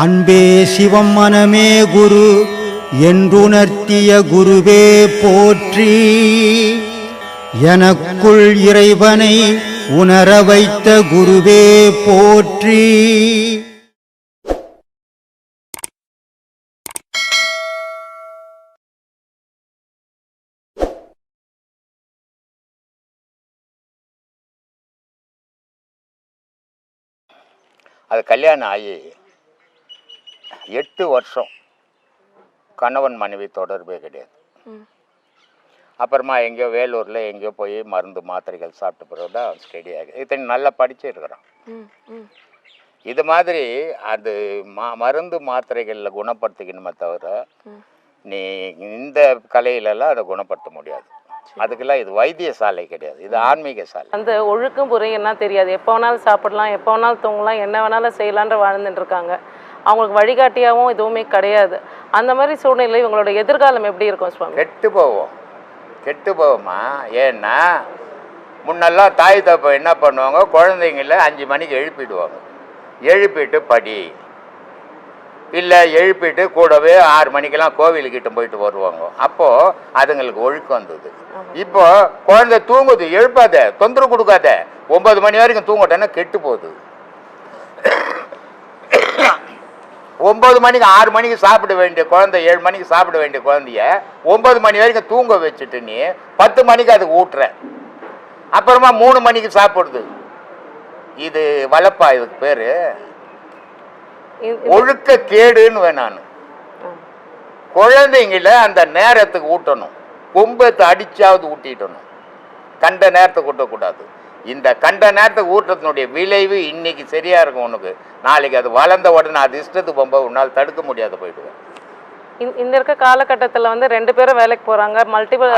அன்பே சிவம் மனமே குரு என்றுணர்த்திய குருவே போற்றி. எனக்குள் இறைவனை உணர வைத்த குருவே போற்றி. அது கல்யாணம் ஆகி எட்டு வருஷம் கணவன் மனைவி தொடர்பே கிடையாது. அப்புறமா எங்கேயோ வேலூரில் எங்கேயோ போய் மருந்து மாத்திரைகள் சாப்பிட்ட பிறகு தான் ஸ்டடி ஆகி இத்தனை நல்லா படிச்சிருக்கிறான் இது மாதிரி அது மா மருந்து மாத்திரைகளில் குணப்படுத்திக்கணுமே தவிர நீ இந்த கலையிலலாம் அதை குணப்படுத்த முடியாது. அதுக்கெல்லாம் இது வைத்தியசாலை கிடையாது இது ஆன்மீக சாலை. அந்த ஒழுக்கம் புரியும்னா தெரியாது. எப்போ வேணாலும் சாப்பிடலாம் எப்போ வேணாலும் தூங்கலாம் என்ன வேணாலும் செய்யலான்ற வாழ்ந்துட்டு இருக்காங்க. அவங்களுக்கு வழிகாட்டியாகவும் எதுவுமே கிடையாது. அந்த மாதிரி சூழ்நிலை இவங்களோட எதிர்காலம் எப்படி இருக்கும் சுவாமி? கெட்டு போவோம். கெட்டு போவோமா? ஏன்னா முன்னெல்லாம் தாய் தப்ப என்ன பண்ணுவாங்க குழந்தைங்கள அஞ்சு மணிக்கு எழுப்பிடுவாங்க. எழுப்பிட்டு படி. இல்லை எழுப்பிட்டு கூடவே ஆறு மணிக்கெல்லாம் கோவிலுக்கிட்ட போயிட்டு வருவாங்க. அப்போது அதுங்களுக்கு ஒழுக்கம் வந்தது. இப்போ குழந்தை தூங்குது எழுப்பாத தொந்தரவு கொடுக்காத. ஒன்பது மணி வரைக்கும் தூங்கட்டேன்னா கெட்டு போகுது. ஒன்பது மணிக்கு ஆறு மணிக்கு சாப்பிட வேண்டிய குழந்தை ஏழு மணிக்கு சாப்பிட வேண்டிய குழந்தைய ஒன்பது மணி வரைக்கும் தூங்க வச்சுட்டு நீ பத்து மணிக்கு அதுக்கு ஊட்டுற. அப்புறமா மூணு மணிக்கு சாப்பிடுது இது வளப்பா இதுக்கு பேரு? ஒழுக்க கேடுன்னு வேணான் குழந்தைங்கள அந்த நேரத்துக்கு ஊட்டணும். கொம்பத்தை அடிச்சாவது ஊட்டிட்டணும் கண்ட நேரத்துக்கு ஊட்டக்கூடாது. இந்த கண்ட நேரத்துக்கு ஊட்டத்தினுடைய விளைவு இன்னைக்கு சரியா இருக்கும் உனக்கு? நாளைக்கு அது வளர்ந்த உடனே அது இஷ்டத்துக்கு போகும்போது உன்னால் தடுக்க முடியாத போயிடுவேன். இந்த- இருக்க காலகட்டத்தில் வந்து ரெண்டு பேரும் வேலைக்கு போறாங்க மல்டிபிள்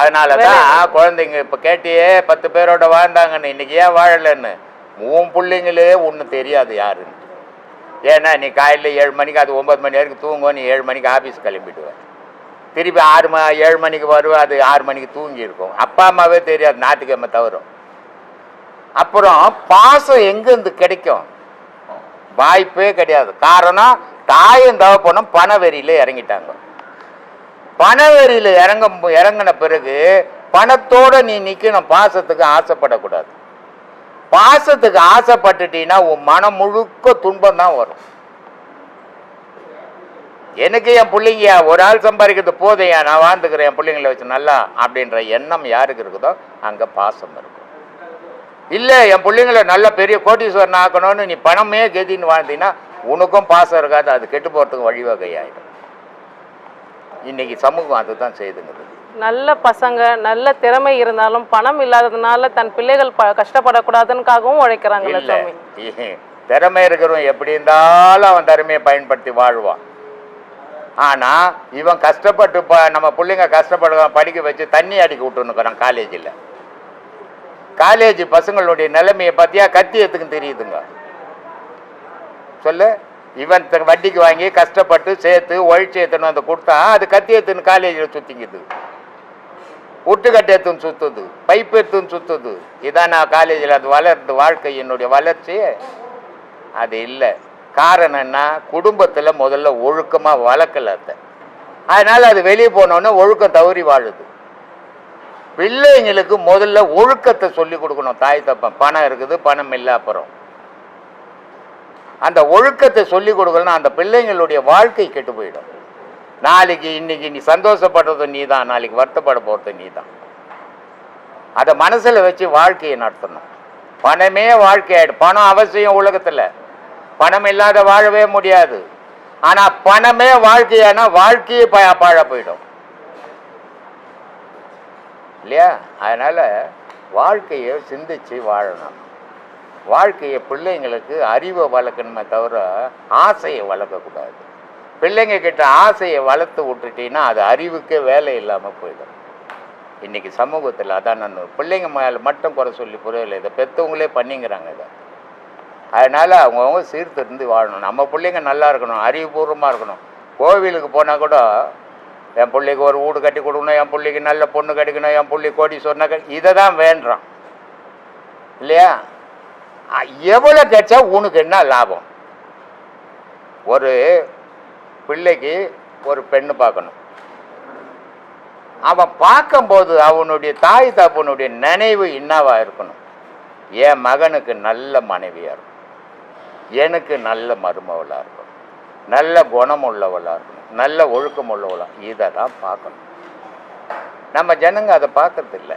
அதனால தான் குழந்தைங்க இப்போ கேட்டியே பத்து பேரோட வாழ்ந்தாங்கன்னு இன்னைக்கு ஏன் வாழலைன்னு? உன் பிள்ளைங்களே ஒன்று தெரியாது யாருன்னு. ஏன்னா நீ காலையில் ஏழு மணிக்கு அது ஒன்பது மணி வரைக்கும் தூங்கும் நீ ஏழு மணிக்கு ஆஃபீஸ் கிளம்பிடுவேன் திருப்பி ஆறு ம ஏழு மணிக்கு வருவேன் அது ஆறு மணிக்கு தூங்கி இருக்கும் அப்பா அம்மாவே தெரியாது ஞாயிற்றுக்கிழமை தவறும். அப்புறம் பாசம் எங்கேருந்து கிடைக்கும்? வாய்ப்பே கிடையாது. காரணம் தாயும் தகப்பனும் பணவெறியில் இறங்கிட்டாங்க. பணவெறியில் இறங்க இறங்கின பிறகு பணத்தோட நீ நிற்கணும் பாசத்துக்கு ஆசைப்படக்கூடாது. பாசத்துக்கு ஆசைப்பட்டுட்டீங்கன்னா உன் மனம் முழுக்க துன்பம் தான் வரும். எனக்கு என் பிள்ளைங்க ஒரு ஆள் சம்பாதிக்கிறது போதையா நான் வாழ்ந்துக்கிறேன் என் பிள்ளைங்களை வச்சு நல்லா அப்படின்ற எண்ணம் யாருக்கு இருக்குதோ அங்கே பாசம் இருக்கும். இல்லை என் பிள்ளைங்களை நல்ல பெரிய கோட்டீஸ்வரன் ஆக்கணும்னு நீ பணமே கெதின்னு வாழ்ந்தீங்கன்னா உனக்கும் பாசம் இருக்காது. அது கெட்டு போகிறதுக்கு வழிவகையாயிடும் இன்னைக்கு சமூகம் அதுதான் செய்துங்கிறது நல்ல பசங்க நல்ல திறமை இருந்தாலும் பணம் இல்லாததுனால தன் பிள்ளைகள் ப கஷ்டப்படக்கூடாதுன்னுக்காகவும் உழைக்கிறாங்கல்ல இல்லை. சுவாமி திறமை இருக்கிறவன் எப்படி இருந்தாலும் அவன் திறமையை பயன்படுத்தி வாழ்வான். ஆனா இவன் கஷ்டப்பட்டு ப நம்ம பிள்ளைங்க கஷ்டப்பட படிக்க வச்சு தண்ணி அடிக்க விட்டுனுக்குறான் காலேஜில். காலேஜ் பசங்களுடைய நிலைமையை பார்த்தியா கத்தி எத்துக்கும் தெரியுதுங்க. சொல்லு. இவன் வட்டிக்கு வாங்கி கஷ்டப்பட்டு சேர்த்து ஒழிச்சு ஏற்றுன்னு வந்து கொடுத்தா அது கத்தி எத்துன்னு காலேஜில் சுற்றிக்குது ஒட்டுக்கட்டை எடுத்துன்னு சுற்றுது பைப் எடுத்துன்னு சுற்றுது இதான் நான் காலேஜில் அது வளர்ந்து வாழ்க்கை என்னுடைய வளர்ச்சி. அது இல்லை. காரணம் என்ன? குடும்பத்தில் முதல்ல ஒழுக்கமாக வளர்க்கல அதை அதனால் அது வெளியே போனோன்னே ஒழுக்கம் தவறி வாழுது. பிள்ளைங்களுக்கு முதல்ல ஒழுக்கத்தை சொல்லி கொடுக்கணும். தாய் தப்பம். பணம் இருக்குது பணம் இல்லை அப்புறம். அந்த ஒழுக்கத்தை சொல்லி கொடுக்கலன்னா அந்த பிள்ளைங்களுடைய வாழ்க்கை கெட்டு போயிடும். நாளைக்கு இன்னைக்கு நீ சந்தோஷப்படுறது நீ தான் நாளைக்கு வருத்தப்பட போகிறது நீ தான் அதை மனசில் வச்சு வாழ்க்கையை நடத்தணும். பணமே வாழ்க்கையாயிடும் பணம் அவசியம் உலகத்தில். பணம் இல்லாத வாழவே முடியாது. ஆனால் பணமே வாழ்க்கையானா வாழ்க்கையே ப பாழ போயிடும். இல்லையா? அதனால் வாழ்க்கையை சிந்தித்து வாழணும். வாழ்க்கையை பிள்ளைங்களுக்கு அறிவை வளர்க்கணுமே தவிர ஆசையை வளர்க்கக்கூடாது. பிள்ளைங்க கிட்ட ஆசையை வளர்த்து விட்டுட்டீங்கன்னா அது அறிவுக்கே வேலை இல்லாமல் போயிடும். இன்றைக்கி சமூகத்தில் அதான் நான் பிள்ளைங்க மேலே மட்டும் குறை சொல்லி புரியலை. இதை பெற்றவங்களே பண்ணிங்கிறாங்க இதை. அதனால் அவங்கவுங்க சீர்திருந்து வாழணும். நம்ம பிள்ளைங்க நல்லா இருக்கணும் அறிவுபூர்வமாக இருக்கணும். கோவிலுக்கு போனால் கூட என் பிள்ளைக்கு ஒரு வீடு கட்டி கொடுக்கணும் என் பிள்ளைக்கு நல்ல பொண்ணு கிடைக்கணும் என் பிள்ளை கோடி சொன்ன இதை தான் வேண்டுறான் இல்லையா எவ்வளோ கிடைச்சா உனக்கு என்ன லாபம்? ஒரு பிள்ளைக்கு ஒரு பெண்ணு பார்க்கணும். அவன் பார்க்கும்போது அவனுடைய தாய் தப்பனுடைய நினைவு என்னவாக இருக்கணும்? என் மகனுக்கு நல்ல மனைவியாக இருக்கும் எனக்கு நல்ல மருமவளாக இருக்கும் நல்ல குணமுள்ளவளாக இருக்கணும். நல்ல ஒழுக்கம் உள்ளவளா இதை தான் பார்க்கணும். நம்ம ஜனங்க அதை பார்க்கறதில்ல.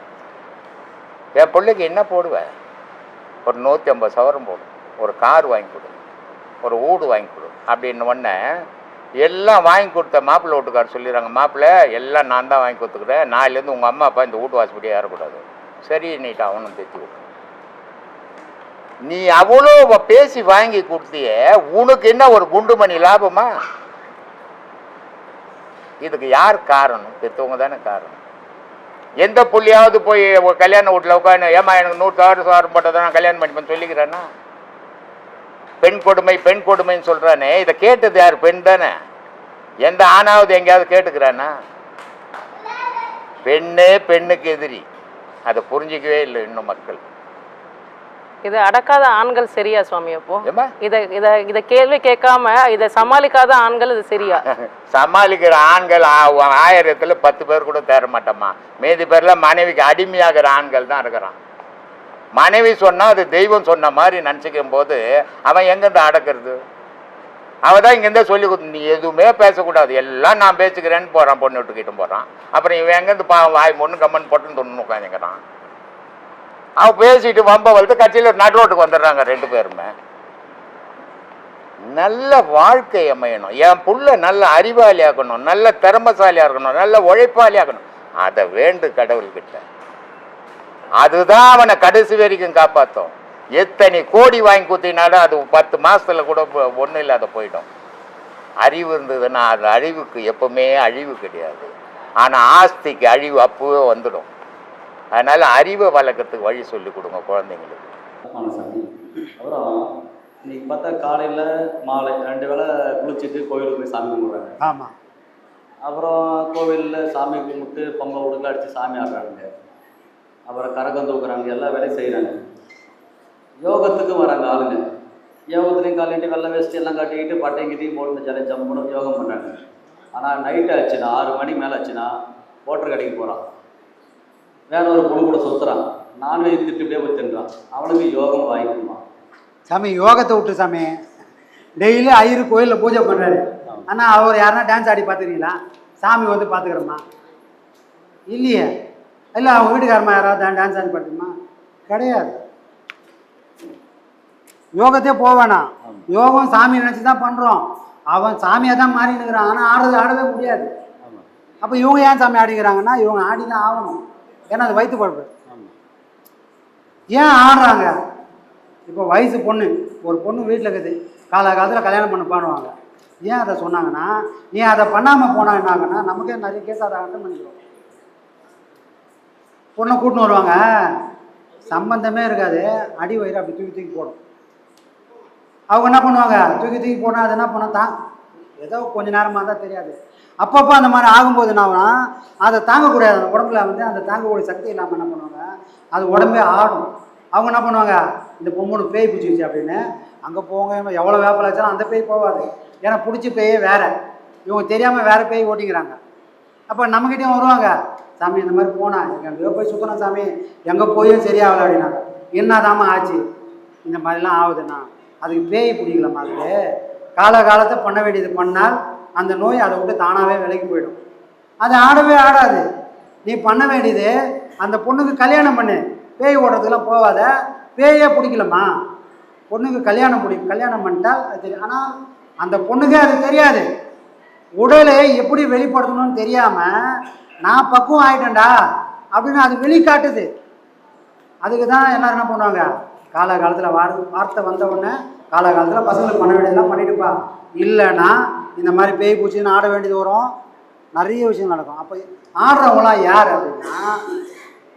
என் பிள்ளைக்கு என்ன போடுவேன் ஒரு நூற்றி ஐம்பது சவரம் போடும் ஒரு கார் வாங்கி கொடு. ஒரு வீடு வாங்கி கொடு. அப்படின்னு உடனே எல்லாம் வாங்கி கொடுத்த மாப்பிள்ளை வீட்டுக்காரர் சொல்லிடுறாங்க மாப்பிள்ளை எல்லாம் நான் தான் வாங்கி கொடுத்துக்கிறேன். நாளிலேருந்து உங்கள் அம்மா அப்பா இந்த வீட்டு வாசப்படியே ஏறக்கூடாது. சரி நீட்டு அவனும் தைச்சி விட்டு நீ அவ்வளோ பேசி வாங்கி கொடுத்தியே உனக்கு என்ன ஒரு குண்டுமணி லாபமா? இதுக்கு யார் காரணம்? பெற்றவங்க தானே காரணம். எந்த புள்ளியாவது போய் ஒரு கல்யாண வீட்டில் உட்காந்து ஏமா எனக்கு நூறு சவரம் சவரம் போட்டதான் நான் கல்யாணம் பண்ணிப்பேன் சொல்லிக்கிறேன்னா பெண் கொடுமை பெண் கொடுமைன்னு சொல்கிறானே இதை கேட்டது யார்? பெண் தானே. எந்த ஆணாவது எங்கேயாவது கேட்டுக்கிறானா? பெண்ணே பெண்ணுக்கு எதிரி. அதை புரிஞ்சிக்கவே இல்லை இன்னும் மக்கள். இதை அடக்காத ஆண்கள் சரியா சுவாமி அப்போ? இதை இதை இதை கேள்வி கேட்காம இதை சமாளிக்காத ஆண்கள் இது சரியா? சமாளிக்கிற ஆண்கள் ஆயிரத்துல பத்து பேர் கூட தேர மாட்டோமா மீதி பேர்ல மனைவிக்கு அடிமையாகிற ஆண்கள் தான் இருக்கிறான். மனைவி சொன்னா அது தெய்வம் சொன்ன மாதிரி நினச்சிக்கும் போது அவன் எங்கேருந்து அடக்கிறது? அவ தான் இங்கேருந்தே சொல்லி கொடுத்து நீ எதுவுமே பேசக்கூடாது. எல்லாம் நான் பேசிக்கிறேன்னு போகிறான் பொண்ணு விட்டுக்கிட்டு போகிறான் அப்புறம் இவன் எங்கேருந்து பா வாய் பொண்ணு கம்மன் போட்டுன்னு தொண்ணு உட்காந்துக்கிறான். அவன் பேசிட்டு வம்ப வளர்த்து கட்சியில் நடுரோட்டுக்கு வந்துடுறாங்க ரெண்டு பேருமே. நல்ல வாழ்க்கை அமையணும். என் புள்ள நல்ல அறிவாளி ஆகணும் நல்ல திறமசாலியாக இருக்கணும் நல்ல உழைப்பாளி அதை வேண்டு கடவுள்கிட்ட. அதுதான் அவனை கடைசி வரைக்கும் காப்பாற்றும் எத்தனை கோடி வாங்கி குத்தினாலும் அது பத்து மாசத்துல கூட ஒன்றும் இல்லாத போயிடும். அறிவு இருந்ததுன்னா அது அழிவுக்கு எப்பவுமே அழிவு கிடையாது. ஆனால் ஆஸ்திக்கு அழிவு அப்பவே வந்துடும். அதனால அறிவை வளர்க்கறதுக்கு வழி சொல்லி கொடுங்க குழந்தைங்களுக்கு. சாமி. அப்புறம் இன்னைக்கு பார்த்தா காலையில் மாலை ரெண்டு வேளை குளிச்சுட்டு கோயிலுக்கு போய் சாமி கும்பிட்றாங்க. ஆமாம் அப்புறம் கோவிலில் சாமி கும்பிட்டு பொங்கல் உடுக்க அடித்து சாமி ஆடுறாங்க. அப்புறம் கரகம் தூக்குறாங்க எல்லா வேலையும் செய்கிறாங்க யோகத்துக்கு வராங்க ஆளுங்க. யோகத்துலேயும் காலிட்டு வெள்ளை வேஸ்ட்டு எல்லாம் கட்டிக்கிட்டு பட்டையும் கிட்டையும் போட்டு ஜல ஜம்முன்னு யோகம் பண்ணுறாங்க ஆனால் நைட்டு ஆச்சுன்னா ஆறு மணி மேலே ஆச்சுன்னா ஓட்டர் கடைக்கு போகிறான் வேற ஒரு பொண்ணு கூட சுற்றுறான் நான்வெஜ் திட்டுட்டே போய் தின்றான். அவனுக்கு யோகம் வாங்கிக்குமா சாமி யோகத்தை விட்டு சாமி. டெய்லி ஐயரு கோயிலில் பூஜை பண்ணுறாரு ஆனால் அவர் யாருன்னா டான்ஸ் ஆடி பார்த்துக்கிறீங்களா? சாமி வந்து பார்த்துக்கிறோமா? இல்லையே. இல்லை அவங்க வீட்டுக்காரமா யாராவது டான்ஸ் ஆடி பார்த்துமா கிடையாது. யோகத்தே போக வேணாம். யோகம் சாமி நினச்சி தான் பண்ணுறோம் அவன் சாமியாக தான் மாறினுக்கிறான் ஆனால் ஆடுறது ஆடவே முடியாது. அப்போ இவங்க ஏன் சாமி ஆடிக்கிறாங்கன்னா இவங்க ஆடி தான் ஆகணும். ஏன்னா அது வயிற்று குழப்பு. ஏன் ஆடுறாங்க? இப்போ வயசு பொண்ணு ஒரு பொண்ணு வீட்டில் இருக்குது. காலகாலத்தில் கல்யாணம் பண்ண பண்ணுவாங்க. ஏன் அதை சொன்னாங்கன்னா நீ அதை பண்ணாமல் போனா என்னாங்கன்னா நமக்கே நிறைய கேஸ் அதை அட்டன் பண்ணிக்கிறோம் பொண்ணை கூட்டின்னு வருவாங்க. சம்பந்தமே இருக்காது. அடி வயிறு அப்படி தூக்கி தூக்கி போடும். அவங்க என்ன பண்ணுவாங்க? தூக்கி தூக்கி போனால் அது என்ன பண்ண தான்? ஏதோ கொஞ்ச நேரமாக தான் தெரியாது. அப்பப்போ அந்த மாதிரி ஆகும்போது என்ன அதை தாங்கக்கூடாது. அந்த உடம்புல வந்து அந்த தாங்கக்கூடிய சக்தி இல்லாமல் என்ன பண்ணுவாங்க? அது உடம்பே ஆடும். அவங்க என்ன பண்ணுவாங்க? இந்த பொம்மனு பேய் பிடிச்சிருச்சு அப்படின்னு அங்கே போங்க எவ்வளோ வேப்பல் வச்சாலும் அந்த பேய் போகாது ஏன்னா பிடிச்ச பேயே வேறு. இவங்க தெரியாமல் வேறு பேய் ஓட்டிக்கிறாங்க. அப்போ நம்மக்கிட்டேயும் வருவாங்க சாமி இந்த மாதிரி போனால் எங்கேயோ போய் சுற்றணும் சாமி. எங்கே போயும் சரியாகல அப்படின்னாங்க. என்னதாம்மா ஆச்சு? இந்த மாதிரிலாம் ஆகுதுண்ணா. அதுக்கு பேய் பிடிக்கலம்மா அது காலகாலத்தை பண்ண வேண்டியது பண்ணால் அந்த நோய் அதை விட்டு தானாகவே விலகி போயிடும். அது ஆடவே ஆடாது. நீ பண்ண வேண்டியது அந்த பொண்ணுக்கு கல்யாணம் பண்ணு. பேய் ஓடுறதுக்கெல்லாம் போகாத. பேயே பிடிக்கலம்மா. பொண்ணுக்கு கல்யாணம் பிடிக்கும் கல்யாணம் பண்ணிட்டால் அது தெரியும் ஆனால் அந்த பொண்ணுக்கே அது தெரியாது. உடலை எப்படி வெளிப்படுத்தணும்னு தெரியாமல் நான் பக்குவம் ஆயிட்டேன்டா அப்படின்னு அது வெளிக்காட்டுது. அதுக்கு தான் எல்லோரும் என்ன பண்ணுவாங்க? காலகாலத்தில் வார் வார்த்தை வந்த உடனே காலகாலத்தில் பசங்களுக்கு பண்ண வேண்டியதெல்லாம் பண்ணிட்டுப்பா. இல்லைன்னா இந்த மாதிரி பேய் பூச்சின்னு ஆட வேண்டியது வரும். நிறைய விஷயம் நடக்கும். அப்போ ஆடுறவங்களாம் யார் அப்படின்னா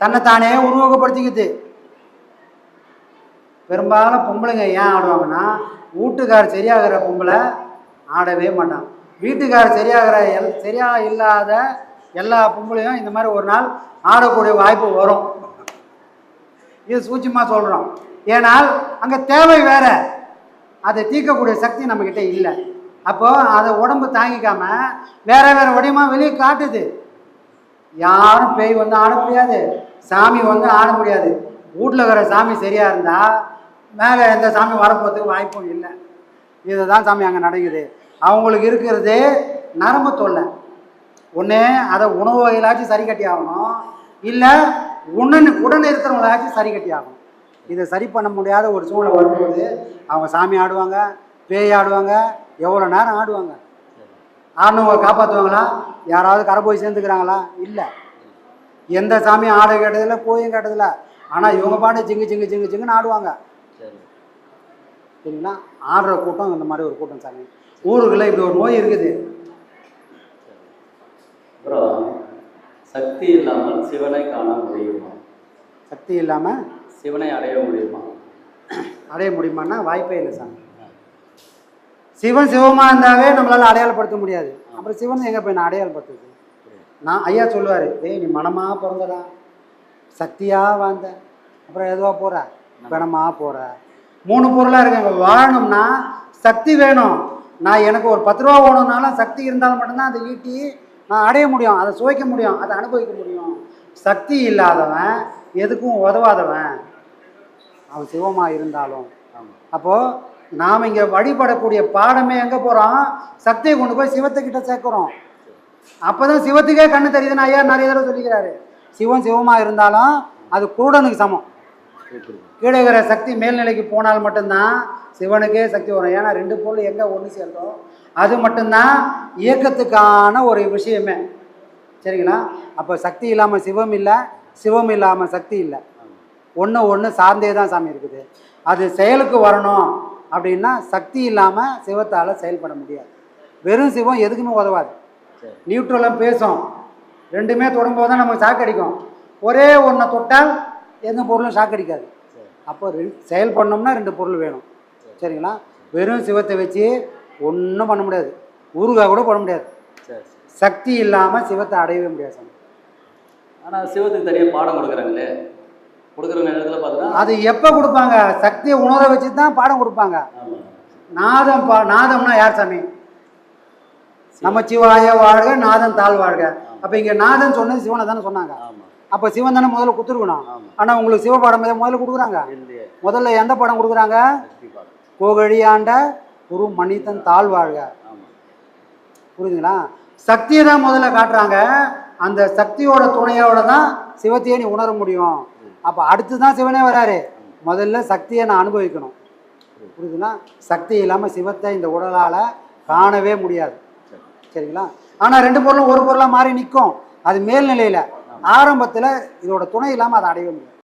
தன்னைத்தானே உருவகப்படுத்திக்கிது. பெரும்பாலும் பொம்பளைங்க ஏன் ஆடுவாங்கன்னா வீட்டுக்கார் சரியாகிற பொம்பளை ஆடவே மாட்டான். வீட்டுக்கார் சரியாகிற எல் சரியாக இல்லாத எல்லா பொம்பளையும் இந்த மாதிரி ஒரு நாள் ஆடக்கூடிய வாய்ப்பு வரும். இது சூட்சமாக சொல்கிறோம் ஏனால் அங்கே தேவை வேற. அதை தீர்க்கக்கூடிய சக்தி நம்மக்கிட்ட இல்லை. அப்போது அதை உடம்பு தாங்கிக்காம வேற வேற வடிவமா வெளியே காட்டுது. யாரும் பேய் வந்து ஆட முடியாது. சாமி வந்து ஆட முடியாது. வீட்டில் இருக்கிற சாமி சரியாக இருந்தால் மேலே எந்த சாமி வரப்போகிறதுக்கு வாய்ப்பும் இல்லை. இதுதான் சாமி அங்கே நடக்குது. அவங்களுக்கு இருக்கிறது நரம்பு தொல்லை. ஒன்று அதை உணவு வகையிலாச்சும் சரி கட்டி ஆகணும். இல்லை உடன் உடன் இருக்கிறவங்களாச்சும் சரி கட்டி ஆகணும். இதை சரி பண்ண முடியாத ஒரு சூழ்நிலை வரும்போது அவங்க சாமி ஆடுவாங்க பேய் ஆடுவாங்க எவ்வளோ நேரம் ஆடுவாங்க? ஆடினவங்க காப்பாற்றுவாங்களா யாராவது கரை போய் சேர்ந்துக்கிறாங்களா? இல்லை. எந்த சாமியும் ஆட கேட்டதில்ல போயும் கேட்டதில்ல. ஆனால் இவங்க பாட்டு ஜிங்கு ஜிங்கு ஜிங்கு ஜிங்குன்னு ஆடுவாங்க. சரி. சரிங்களா? ஆடுற கூட்டம் இந்த மாதிரி ஒரு கூட்டம் சாமி. ஊருக்குள்ள இப்படி ஒரு நோய் இருக்குது. சக்தி இல்லாமல் சிவனை காண முடியுமா? சக்தி இல்லாமல் சிவனை அடைய முடியுமா? அடைய முடியுமான்னா வாய்ப்பே இல்லை சாமி. சிவன் சிவமாக இருந்தாவே நம்மளால் அடையாளப்படுத்த முடியாது. அப்புறம் சிவன் எங்கே போய் நான் அடையாளப்படுத்துது நான் ஐயா சொல்லுவார் ஏய் நீ மனமாக பிறந்தடா சக்தியாக வாழ்ந்த? அப்புறம் எதுவாக போகிற பணமாக போகிற மூணு பொருளாக இருக்காங்க. வாழணும்னா சக்தி வேணும். நான் எனக்கு ஒரு பத்து ரூபா ஓடணும்னாலும் சக்தி இருந்தாலும் மட்டும்தான் அதை ஈட்டி நான் அடைய முடியும். அதை சுவைக்க முடியும். அதை அனுபவிக்க முடியும். சக்தி இல்லாதவன் எதுக்கும் உதவாதவன். அவன் சிவமாக இருந்தாலும். அப்போது நாம் இங்கே வழிபடக்கூடிய பாடமே எங்கே போகிறோம் சக்தியை கொண்டு போய் சிவத்துக்கிட்ட சேர்க்குறோம். அப்போ தான் சிவத்துக்கே கண்ணு தெரியுதுன்னு ஐயா நிறைய தடவை சொல்லிக்கிறாரு. சிவன் சிவமாக இருந்தாலும் அது கூடனுக்கு சமம். கீழே இருக்கிற சக்தி மேல்நிலைக்கு போனால் மட்டும்தான் சிவனுக்கே சக்தி வரும். ஏன்னா ரெண்டு பொருள் எங்கே ஒன்று சேர்ந்தோம் அது மட்டும்தான் இயக்கத்துக்கான ஒரு விஷயமே. சரிங்களா? அப்போ சக்தி இல்லாமல் சிவம் இல்லை சிவம் இல்லாமல் சக்தி இல்லை. ஒன்று ஒன்று சார்ந்தே தான் சாமி இருக்குது. அது செயலுக்கு வரணும் அப்படின்னா சக்தி இல்லாமல் சிவத்தால் செயல்பட முடியாது. வெறும் சிவம் எதுக்குமே உதவாது. சரி பேசும். ரெண்டுமே தொடும்போது தான் நமக்கு ஷாக் அடிக்கும். ஒரே ஒன்றை தொட்டால் எந்த பொருளும் ஷாக் அடிக்காது. சரி அப்போ ரெண்டு செயல் பண்ணோம்னா ரெண்டு பொருள் வேணும். சரிங்களா? வெறும் சிவத்தை வச்சு ஒன்றும் பண்ண முடியாது. ஊருகா கூட பண்ண முடியாது. சரி சக்தி இல்லாமல் சிவத்தை அடையவே முடியாது சாமி. ஆனால் சிவத்துக்கு தனியாக பாடம் கொடுக்குறாங்களே. கொடுக்குற நேரத்தில் பார்த்தீங்கன்னா அது எப்போ கொடுப்பாங்க? சக்தியை உணர வச்சு தான் பாடம் கொடுப்பாங்க. நாதம் பா நாதம்னா யார் சாமி? நம்ம சிவாய வாழ்க நாதம் தாழ் வாழ்க. அப்போ இங்கே நாதம் சொன்னது சிவனை தானே சொன்னாங்க. அப்போ சிவன் தானே முதல்ல கொடுத்துருக்கணும். ஆனால் உங்களுக்கு சிவபாடம் எதை முதல்ல கொடுக்குறாங்க? முதல்ல எந்த படம் கொடுக்குறாங்க? பாடம். கோகழியாண்ட குரு மணித்தன் தாழ் வாழ்க. புரியுதுங்களா சக்தியை தான் முதல்ல காட்டுறாங்க. அந்த சக்தியோட துணையோட தான் சிவத்தையே நீ உணர முடியும். அப்போ அடுத்து தான் சிவனே வராரு. முதல்ல சக்தியை நான் அனுபவிக்கணும். புரியுதுன்னா சக்தி இல்லாமல் சிவத்தை இந்த உடலால் காணவே முடியாது. சரிங்களா? ஆனால் ரெண்டு பொருளும் ஒரு பொருளாக மாறி நிற்கும் அது மேல்நிலையில் ஆரம்பத்தில் இதோட துணை இல்லாமல் அதை அடைய முடியும்